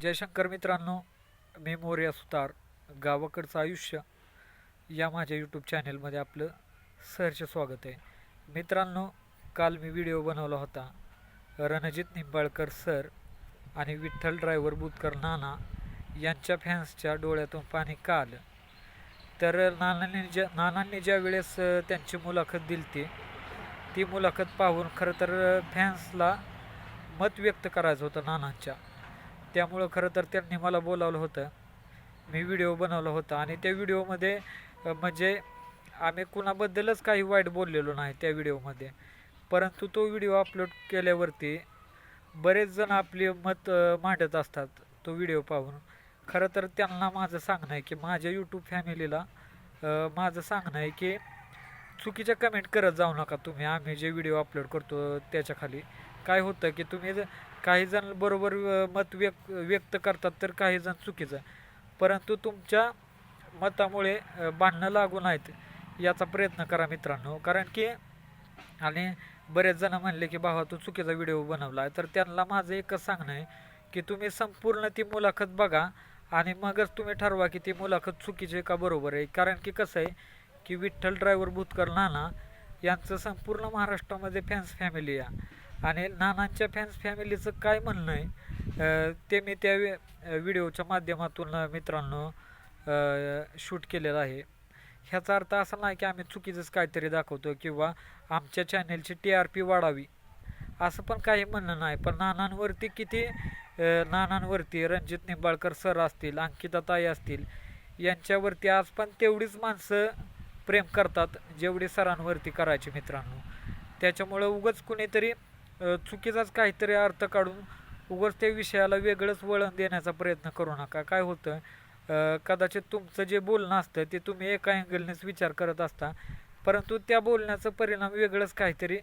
जयशंकर मित्रांनो मी मोर्या सुतार गावाकडचं आयुष्य या माझ्या यूट्यूब चॅनेलमध्ये आपलं सहर्ष स्वागत आहे. मित्रांनो काल मी व्हिडिओ बनवला होता. रणजित निंबाळकर सर आणि विठ्ठल ड्रायव्हर बुतकर नाना यांच्या फॅन्सच्या डोळ्यातून पाणी का आलं? तर नानांनी ज्या नानांनी ज्या वेळेस त्यांची मुलाखत दिली ती मुलाखत पाहून खरं तर फॅन्सला मत व्यक्त करायचं होतं नानांच्या. त्यामुळं खरं तर त्यांनी मला बोलावलं होतं. मी व्हिडिओ बनवला होता आणि त्या व्हिडिओमध्ये म्हणजे आम्ही कुणाबद्दलच काही वाईट बोललेलो नाही त्या व्हिडिओमध्ये. परंतु तो व्हिडिओ अपलोड केल्यावरती बरेच जण आपले मत मांडत असतात तो व्हिडिओ पाहून. खरं तर त्यांना माझं सांगणं आहे की माझ्या यूट्यूब फॅमिलीला माझं सांगणं आहे की चुकीच्या कमेंट करत जाऊ नका तुम्ही. आम्ही जे व्हिडिओ अपलोड करतो त्याच्याखाली. काय होतं की तुम्ही जर- काही जण बरोबर मत व्यक्त व्यक्त करतात तर काही जण चुकीचं परंतु तुमच्या मतामुळे भांडणं लागू नाहीत याचा प्रयत्न करा मित्रांनो. कारण की आणि बरेच जण म्हणले की भावा तू चुकीचा व्हिडिओ बनवला आहे तर त्यांना माझं एकच सांगणं आहे की तुम्ही संपूर्ण ती मुलाखत बघा आणि मगच तुम्ही ठरवा की ती मुलाखत चुकीची आहे का बरोबर आहे. कारण की कसं आहे की विठ्ठल ड्रायव्हर भूतकर नाना यांचं संपूर्ण महाराष्ट्रामध्ये फॅन्स फॅमिली आहे. आणि नानांच्या फॅन्स फॅमिलीचं काय म्हणणं आहे ते मी त्या व्हिडिओच्या माध्यमातून मित्रांनो शूट केलेलं आहे. ह्याचा अर्थ असा नाही की आम्ही चुकीचंच काहीतरी दाखवतो किंवा आमच्या चॅनेलची टी आर पी वाढावी. असं पण काही म्हणणं नाही पण नानांवरती किती नानांवरती रणजित निंबाळकर सर असतील अंकिता ताई असतील यांच्यावरती आज पण तेवढीच माणसं प्रेम करतात जेवढी सरांवरती करायची मित्रांनो. त्याच्यामुळं उगच कुणीतरी चुकीचाच काहीतरी अर्थ काढून उगाच त्या विषयाला वेगळंच वळण देण्याचा प्रयत्न करू नका. काय होतं कदाचित तुमचं जे बोलणं असतं ते तुम्ही एका अँगलनेच विचार करत असता परंतु त्या बोलण्याचं परिणाम वेगळंच काहीतरी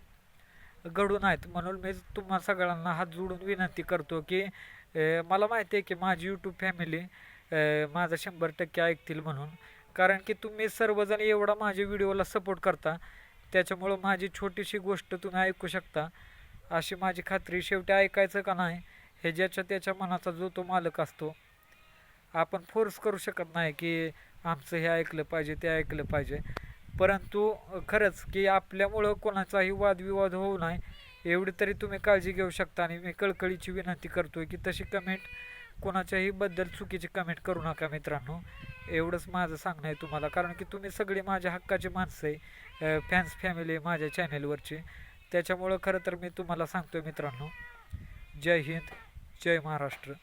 घडून आहेत. म्हणून मी तुम्हा सगळ्यांना हात जोडून विनंती करतो की मला माहिती आहे की माझी यूट्यूब फॅमिली माझा शंभर टक्के ऐकतील म्हणून. कारण की तुम्ही सर्वजण एवढा माझ्या व्हिडिओला सपोर्ट करता त्याच्यामुळं माझी छोटीशी गोष्ट तुम्ही ऐकू शकता. अशी माझी खात्री शेवटी ऐकायचं का नाही हे ज्याच्या त्याच्या मनाचा जो तो मालक असतो. आपण फोर्स करू शकत नाही की आमचं हे ऐकलं पाहिजे ते ऐकलं पाहिजे. परंतु खरंच की आपल्यामुळं कोणाचाही वादविवाद होऊ नये एवढी तरी तुम्ही काळजी घेऊ शकता. आणि मी कळकळीची विनंती करतोय की तशी कमेंट कोणाच्याही बद्दल चुकीची कमेंट करू नका मित्रांनो. एवढंच माझं सांगणं आहे तुम्हाला. कारण की तुम्ही सगळी माझ्या हक्काची माणसं आहे. फॅन्स फॅमिली आहे माझ्या चॅनेलवरची त्याच्यामुळं खरं तर मी तुम्हाला सांगतोय मित्रांनो जय हिंद जय महाराष्ट्र.